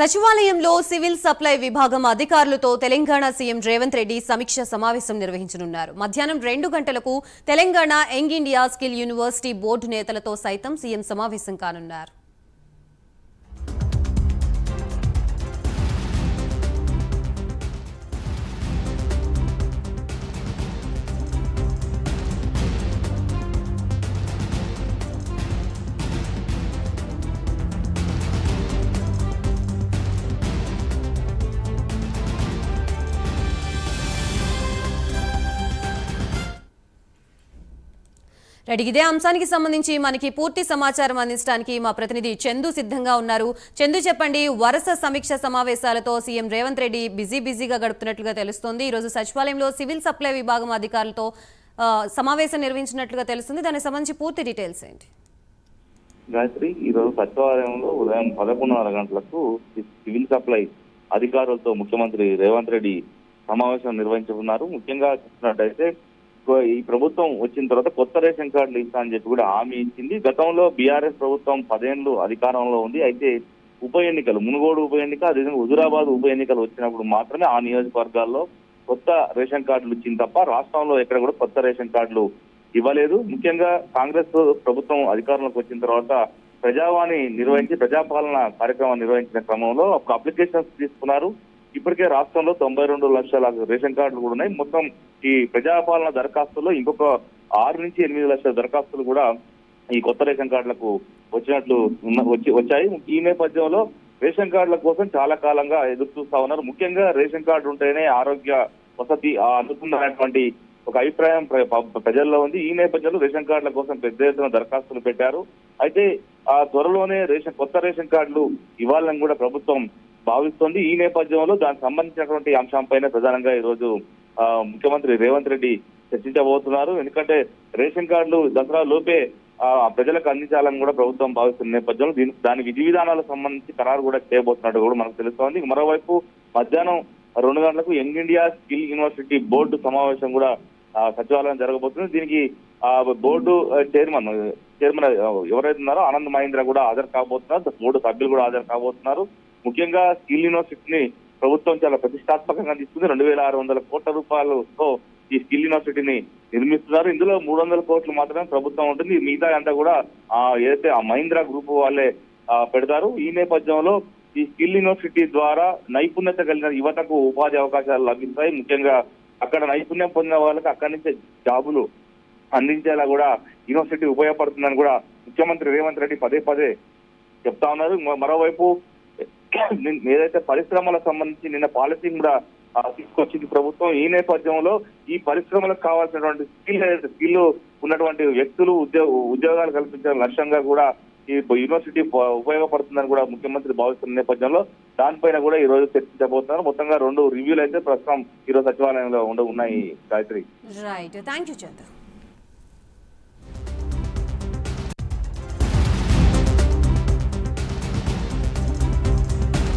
సచివాలయంలో civil supply విభాగం అధికారులతో తెలంగాణ సీఎం రేవంత్ రెడ్డి సమీక్ష సమావేశం నిర్వహించనున్నారు. మధ్యాహ్నం రెండు గంటలకు Telangana young India skill university board నేతలతో సైతం సీఎం సమావేశం కానున్నారు. రెడ్డి ఇదే అంశానికి సంబంధించి మనకి పూర్తి సమాచారం అందించడానికి మా ప్రతినిధి చందు సిద్ధంగా ఉన్నారు. చందు చెప్పండి వరుస సమీక్ష సమావేశాలతో సీఎం రేవంత్ రెడ్డి బిజీ బిజీగా గడుపుతున్నట్లుగా తెలుస్తోంది. ఈరోజు సచివాలయంలో సివిల్ సప్లై విభాగం అధికారులతో సమావేశం నిర్వహించినట్లుగా తెలుస్తుంది. దానికి సంబంధించి పూర్తి డీటెయిల్స్ ఏంటి? గాయత్రి ఈ రోజు సచివాలయంలో ఉదయం పదకొండున్నర గంటలకు సివిల్ సప్లై అధికారులతో ముఖ్యమంత్రి రేవంత్ రెడ్డి సమావేశం నిర్వహించుకున్నారు ముఖ్యంగా చూసినట్టయితే ఈ ప్రభుత్వం వచ్చిన తర్వాత కొత్త రేషన్ కార్డులు ఇస్తా అని చెప్పి కూడా హామీ ఇచ్చింది. గతంలో బీఆర్ఎస్ ప్రభుత్వం పదేళ్ళు అధికారంలో ఉంది. అయితే ఉప ఎన్నికలు మునుగోడు ఉప ఎన్నిక అదేవిధంగా హుజురాబాద్ ఉప ఎన్నికలు వచ్చినప్పుడు మాత్రమే ఆ నియోజకవర్గాల్లో కొత్త రేషన్ కార్డులు ఇచ్చింది తప్ప రాష్ట్రంలో ఎక్కడ కూడా కొత్త రేషన్ కార్డులు ఇవ్వలేదు. ముఖ్యంగా కాంగ్రెస్ ప్రభుత్వం అధికారంలోకి వచ్చిన తర్వాత ప్రజావాణి నిర్వహించి ప్రజాపాలన కార్యక్రమం నిర్వహించిన క్రమంలో ఒక అప్లికేషన్స్ తీసుకున్నారు. ఇప్పటికే రాష్ట్రంలో తొంభై రెండు లక్షల రేషన్ కార్డులు కూడా ఉన్నాయి. మొత్తం ఈ ప్రజాపాలన దరఖాస్తుల్లో ఇంకొక ఆరు నుంచి ఎనిమిది లక్షల దరఖాస్తులు కూడా ఈ కొత్త రేషన్ కార్డులకు వచ్చినట్లు వచ్చి వచ్చాయి. ఈ నేపథ్యంలో రేషన్ కార్డుల కోసం చాలా కాలంగా ఎదురు చూస్తా ఉన్నారు. ముఖ్యంగా రేషన్ కార్డు ఉంటేనే ఆరోగ్య వసతి అనుకున్నటువంటి ఒక అభిప్రాయం ప్ర- ప్రజల్లో ఉంది. ఈ నేపథ్యంలో రేషన్ కార్డుల కోసం పెద్ద ఎత్తున దరఖాస్తులు పెట్టారు. అయితే ఆ త్వరలోనే రేషన్ కొత్త రేషన్ కార్డులు ఇవ్వాలని కూడా ప్రభుత్వం భావిస్తోంది. ఈ నేపథ్యంలో దానికి సంబంధించినటువంటి అంశంపైన ప్రధానంగా ఈ రోజు ఆ, ముఖ్యమంత్రి రేవంత్ రెడ్డి చర్చించబోతున్నారు. ఎందుకంటే రేషన్ కార్డులు దసరా లోపే ఆ, ప్రజలకు అందించాలని కూడా ప్రభుత్వం భావిస్తున్న నేపథ్యంలో దీని దాని విధి విధానాలకు సంబంధించి ఖరారు కూడా చేయబోతున్నట్టు కూడా మనకు తెలుస్తోంది. మరోవైపు మధ్యాహ్నం రెండు గంటలకు young India skill university board సమావేశం కూడా సచివాలయం జరగబోతుంది. దీనికి ఆ బోర్డు చైర్మన్ చైర్మన్ ఎవరైతే ఉన్నారో ఆనంద్ మహేంద్ర కూడా హాజరు కాబోతున్నారు. బోర్డు సభ్యులు కూడా హాజరు కాబోతున్నారు. ముఖ్యంగా స్కిల్ యూనివర్సిటీని ప్రభుత్వం చాలా ప్రతిష్టాత్మకంగా తీసుకుంది రెండు వేల ఆరు వందల కోట్ల రూపాయలతో ఈ స్కిల్ యూనివర్సిటీని నిర్మిస్తున్నారు. ఇందులో మూడు వందల కోట్లు మాత్రమే ప్రభుత్వం ఉంటుంది. మిగతా అంతా కూడా ఆ, ఏదైతే ఆ మహీంద్రా గ్రూప్ వాళ్ళే పెడతారు. ఈ నేపథ్యంలో ఈ స్కిల్ యూనివర్సిటీ ద్వారా నైపుణ్యత కలిగిన యువతకు ఉపాధి అవకాశాలు లభిస్తాయి. ముఖ్యంగా అక్కడ నైపుణ్యం పొందిన వాళ్ళకి అక్కడి నుంచే జాబులు అందించేలా కూడా యూనివర్సిటీ ఉపయోగపడుతుందని కూడా ముఖ్యమంత్రి రేవంత్ రెడ్డి పదే పదే చెప్తా ఉన్నారు. మరోవైపు ఏదైతే పరిశ్రమలకు సంబంధించి నిన్న పాలసీ కూడా తీసుకొచ్చింది ప్రభుత్వం. ఈ నేపథ్యంలో ఈ పరిశ్రమలకు కావాల్సినటువంటి స్కిల్ స్కిల్ ఉన్నటువంటి వ్యక్తులు ఉద్యోగ ఉద్యోగాలు కల్పించడం లక్ష్యంగా కూడా ఈ యూనివర్సిటీ ఉపయోగపడుతుందని కూడా ముఖ్యమంత్రి భావిస్తున్న నేపథ్యంలో దానిపైన కూడా ఈ రోజు చర్చించబోతున్నారు. మొత్తంగా రెండు రివ్యూలు అయితే ప్రస్తుతం ఈ రోజు సచివాలయంలో ఉండ ఉన్నాయి. Gayatri. Right thank you Chandra